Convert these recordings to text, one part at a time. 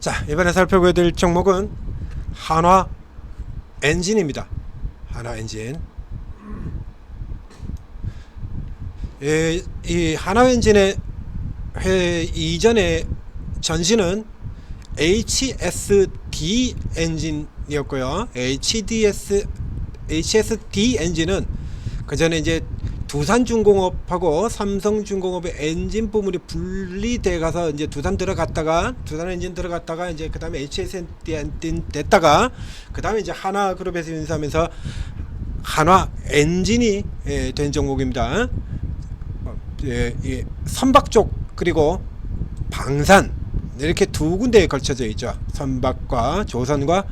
자 이번에 살펴보실 종목은 한화 엔진입니다. 한화 엔진. 예, 이 한화 엔진의 회 이전에 전신은 HSD 엔진이었고요. HDS HSD 엔진은 그 전에 이제 두산중공업하고 삼성중공업의 엔진 부문이 분리돼 가서 이제 두산 들어갔다가 두산 엔진 들어갔다가 이제 그다음에 엔진 됐다가 그다음에 이제 하나 그룹에서 인수하면서 한화 엔진이 예, 된 종목입니다. 어, 예, 예, 선박 쪽 그리고 방산 이렇게 두 군데에 걸쳐져 있죠. 선박과 조선과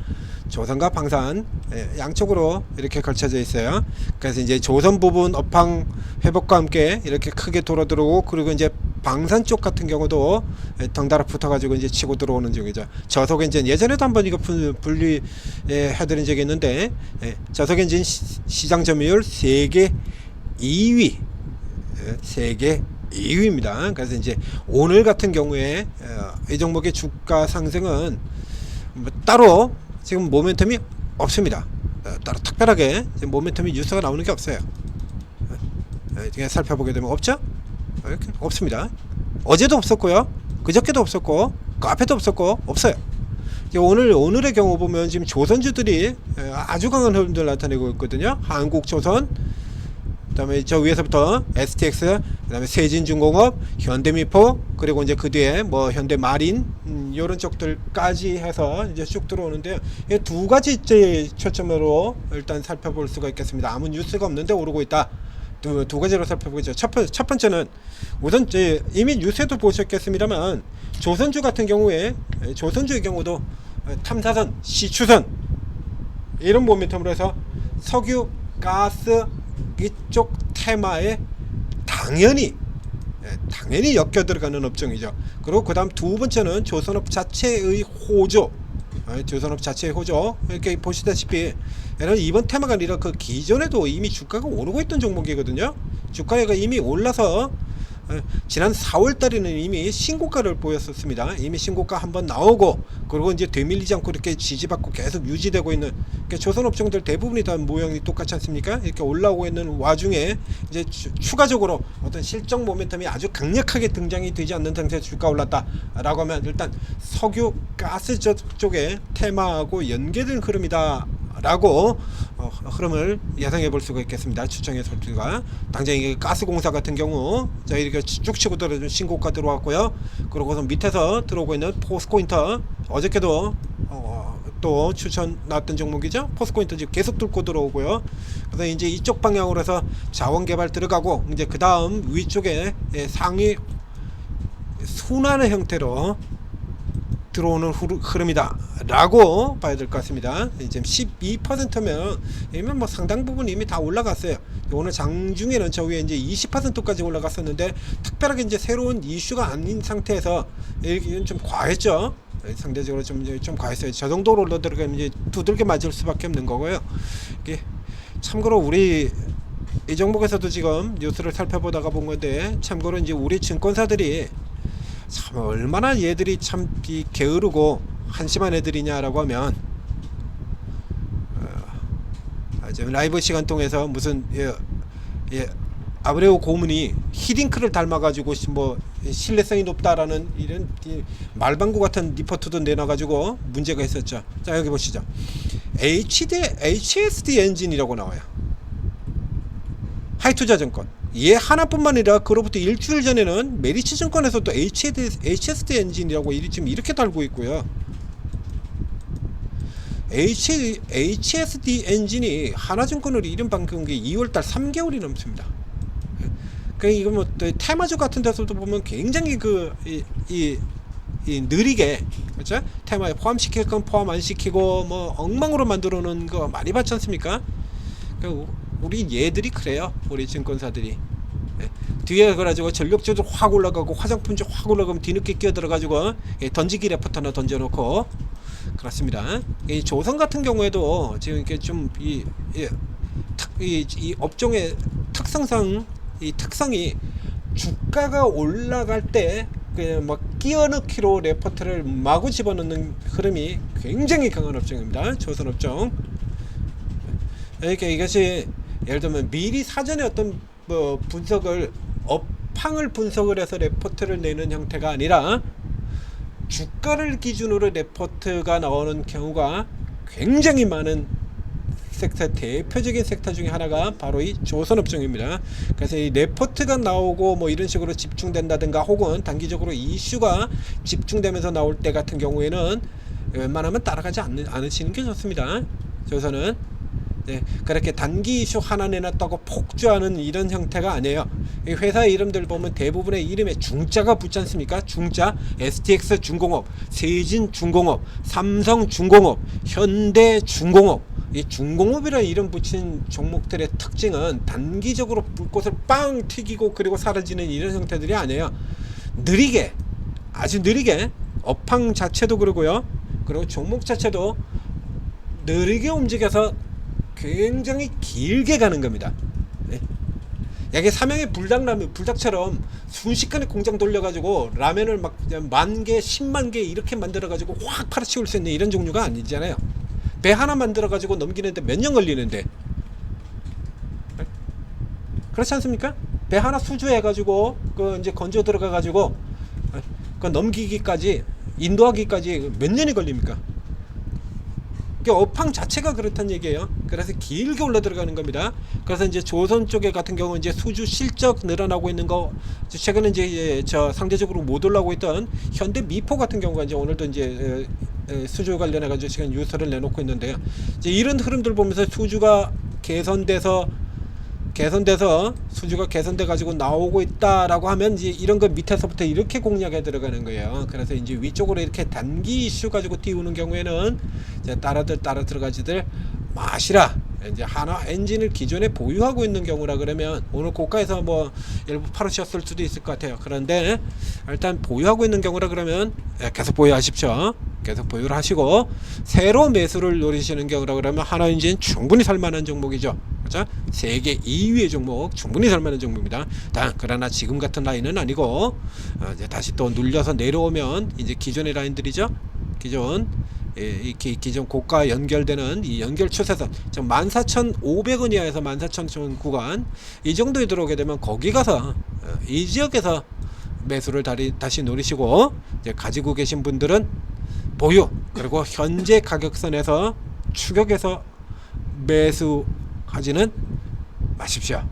조선과 방산 예, 양쪽으로 이렇게 걸쳐져 있어요. 그래서 이제 조선 부분 업황 회복과 함께 이렇게 크게 돌아 들어오고 그리고 이제 방산 쪽 같은 경우도 예, 덩달아 붙어가지고 이제 치고 들어오는 중이죠. 저속 엔진 예전에도 한번 이거 분- 분리 예, 해드린 적이 있는데 예, 저속 엔진 시- 시장 점유율 세계 2위 예, 세계 2위입니다. 그래서 이제 오늘 같은 경우에 어, 이 종목의 주가 상승은 뭐 따로 지금 모멘텀이 없습니다. 어, 따로 특별하게 모멘텀이 뉴스가 나오는 게 없어요. 어, 어, 그냥 살펴보게 되면 없죠? 어, 없습니다. 어제도 없었고요. 그저께도 없었고 그 앞에도 없었고 없어요. 오늘 오늘의 경우 보면 지금 조선주들이 에, 아주 강한 흐름들 나타내고 있거든요. 한국 조선, 그다음에 저 위에서부터 STX, 그다음에 세진중공업, 현대미포, 그리고 이제 그 뒤에 뭐 현대마린 음, 이런 쪽들까지 해서 이제 쭉 들어오는데요. 이 두 가지 이제 초점으로 일단 살펴볼 수가 있겠습니다. 아무 뉴스가 없는데 오르고 있다. 두, 두 가지로 살펴보죠. 첫, 번, 첫 번째는 우선 이제 이미 뉴스에도 보셨겠습니다만 조선주 같은 경우에 에, 조선주의 경우도 에, 탐사선, 시추선 이런 모멘텀으로 해서 석유, 가스 이쪽 테마에 당연히 예, 당연히 엮여 들어가는 업종이죠. 그리고 그다음 두 번째는 조선업 자체의 호조, 예, 조선업 자체의 호조 이렇게 보시다시피 얘는 이번 테마가 아니라 그 기존에도 이미 주가가 오르고 있던 종목이거든요. 주가가 이미 올라서 예, 지난 4월 달에는 이미 신고가를 보였었습니다. 이미 신고가 한번 나오고 그리고 이제 되밀리지 않고 이렇게 지지받고 계속 유지되고 있는 그러니까 조선 업종들 대부분이 다 모양이 똑같지 않습니까? 이렇게 올라오고 있는 와중에 이제 추, 추가적으로 어떤 실적 모멘텀이 아주 강력하게 등장이 되지 않는 상태에서 주가 올랐다라고 하면 일단 석유 가스 저- 쪽에 테마하고 연계된 흐름이다. 라고 어, 흐름을 예상해 볼 수가 있겠습니다. 추정의 설주가 당장 이게 가스공사 같은 경우 자 이렇게 쭉 치고 들어준 신고가 들어왔고요. 그러고서 밑에서 들어오고 있는 포스코인터 어저께도 어, 또 추천 나왔던 종목이죠. 포스코인터 지금 계속 뚫고 들어오고요. 그래서 이제 이쪽 방향으로 해서 자원 개발 들어가고 이제 그 다음 위쪽에 예, 상위 순환의 형태로 들어오는 흐름이다 라고 봐야 될 것 같습니다. 지금 12%면 이미 뭐 상당 부분 이미 다 올라갔어요. 오늘 장중에는 저 위에 이제 20%까지 올라갔었는데 특별하게 이제 새로운 이슈가 아닌 상태에서 이건 좀 과했죠. 상대적으로 좀 좀 과했어요. 저 정도로 올라 들어가면 이제 두들겨 맞을 수밖에 없는 거고요. 참고로 우리 이 종목에서도 지금 뉴스를 살펴보다가 본 건데 참고로 이제 우리 증권사들이 참 얼마나 얘들이 참이 게으르고 한심한 애들이냐라고 하면 어, 아, 지금 라이브 시간 통해서 무슨 예, 예, 아브레오 고문이 히딩크를 닮아가지고 시- 뭐 신뢰성이 높다라는 이런 이 말방구 같은 리포트도 내놔가지고 문제가 있었죠. 자 여기 보시죠. HD HSD 엔진이라고 나와요. 하이투자증권 얘 하나뿐만 아니라 그로부터 일주일 전에는 메리츠 증권에서도 HSD, HSD 엔진이라고 이- 지금 이렇게 달고 있고요. H, HSD 엔진이 하나증권으로 이름 바꾼 게 2월달 3개월이 넘습니다. 그 이거 뭐또 테마주 같은 데서도 보면 굉장히 그 이 이, 이 느리게 그렇죠? 테마에 포함시킬 건 포함 안 시키고 뭐 엉망으로 만들어 놓은 거 많이 봤지 않습니까? 그 우리 얘들이 그래요. 우리 증권사들이. 예. 뒤에 그래가지고 전력주도 확 올라가고 화장품주 확 올라가면 뒤늦게 끼어들어가지고 예, 던지기 레포트 나 던져놓고 그렇습니다. 이 조선 같은 경우에도 지금 이렇게 좀이 이, 특- 이, 이 업종의 특성상 이 특성이 주가가 올라갈 때그막 끼어넣기로 레포트를 마구 집어넣는 흐름이 굉장히 강한 업종입니다. 조선 업종. 그러니까 이것이 예를 들면 미리 사전에 어떤 뭐 분석을 업황을 분석을 해서 레포트를 내는 형태가 아니라 주가를 기준으로 레포트가 나오는 경우가 굉장히 많은 섹터 대표적인 섹터 중에 하나가 바로 이 조선업종입니다. 그래서 이 레포트가 나오고 뭐 이런 식으로 집중된다든가 혹은 단기적으로 이슈가 집중되면서 나올 때 같은 경우에는 웬만하면 따라가지 않으시는 게 좋습니다. 조선은 네, 그렇게 단기 이슈 하나 내놨다고 폭주하는 이런 형태가 아니에요. 이 회사 이름들 보면 대부분의 이름에 중자가 붙지 않습니까? 중자, STX 중공업, 세진 중공업, 삼성 중공업, 현대 중공업. 이 중공업이라는 이름 붙인 종목들의 특징은 단기적으로 불꽃을 빵 튀기고 그리고 사라지는 이런 형태들이 아니에요. 느리게, 아주 느리게 업황 자체도 그러고요. 그리고 종목 자체도 느리게 움직여서 굉장히 길게 가는 겁니다. 네. 여기 삼양의 불닭라면 불닭처럼 순식간에 공장 돌려가지고 라면을 막만 개, 십만 개 이렇게 만들어가지고 확 팔아치울 수 있는 이런 종류가 아니잖아요. 배 하나 만들어가지고 넘기는데 몇 년 걸리는데 네? 그렇지 않습니까? 배 하나 수주해가지고 그 이제 건져 들어가가지고 그 넘기기까지 인도하기까지 몇 년이 걸립니까? 그 업황 자체가 그렇다는 얘기예요. 그래서 길게 올라 들어가는 겁니다. 그래서 이제 조선 쪽에 같은 경우 이제 수주 실적 늘어나고 있는 거 최근에 이제 저 상대적으로 못 올라오고 있던 현대 미포 같은 경우가 이제 오늘도 이제 에, 에, 수주 관련해 가지고 지금 뉴스를 내놓고 있는데요. 이제 이런 흐름들 보면서 수주가 개선돼서 개선돼서 수주가 개선돼 가지고 나오고 있다라고 하면 이제 이런 거 밑에서부터 이렇게 공략에 들어가는 거예요. 그래서 이제 위쪽으로 이렇게 단기 이슈 가지고 띄우는 경우에는 이제 따라들 따라 들어가지들 마시라 이제 하나 엔진을 기존에 보유하고 있는 경우라 그러면 오늘 고가에서 뭐 일부 팔으셨을 수도 있을 것 같아요. 그런데 일단 보유하고 있는 경우라 그러면 예, 계속 보유하십시오. 계속 보유를 하시고 새로 매수를 노리시는 경우라 그러면 하나 엔진 충분히 살만한 종목이죠. 그렇죠? 세계 2위의 종목 충분히 살만한 종목입니다. 단 그러나 지금 같은 라인은 아니고 어, 이제 다시 또 눌려서 내려오면 이제 기존의 라인들이죠. 기존 예, 이 기, 기존 고가 연결되는 이 연결 추세선 지금 14,500원 이하에서 14,000원 구간 이 정도에 들어오게 되면 거기 가서 어, 이 지역에서 매수를 다리, 다시 노리시고 이제 가지고 계신 분들은 보유 그리고 현재 가격선에서 추격해서 매수하지는 마십시오.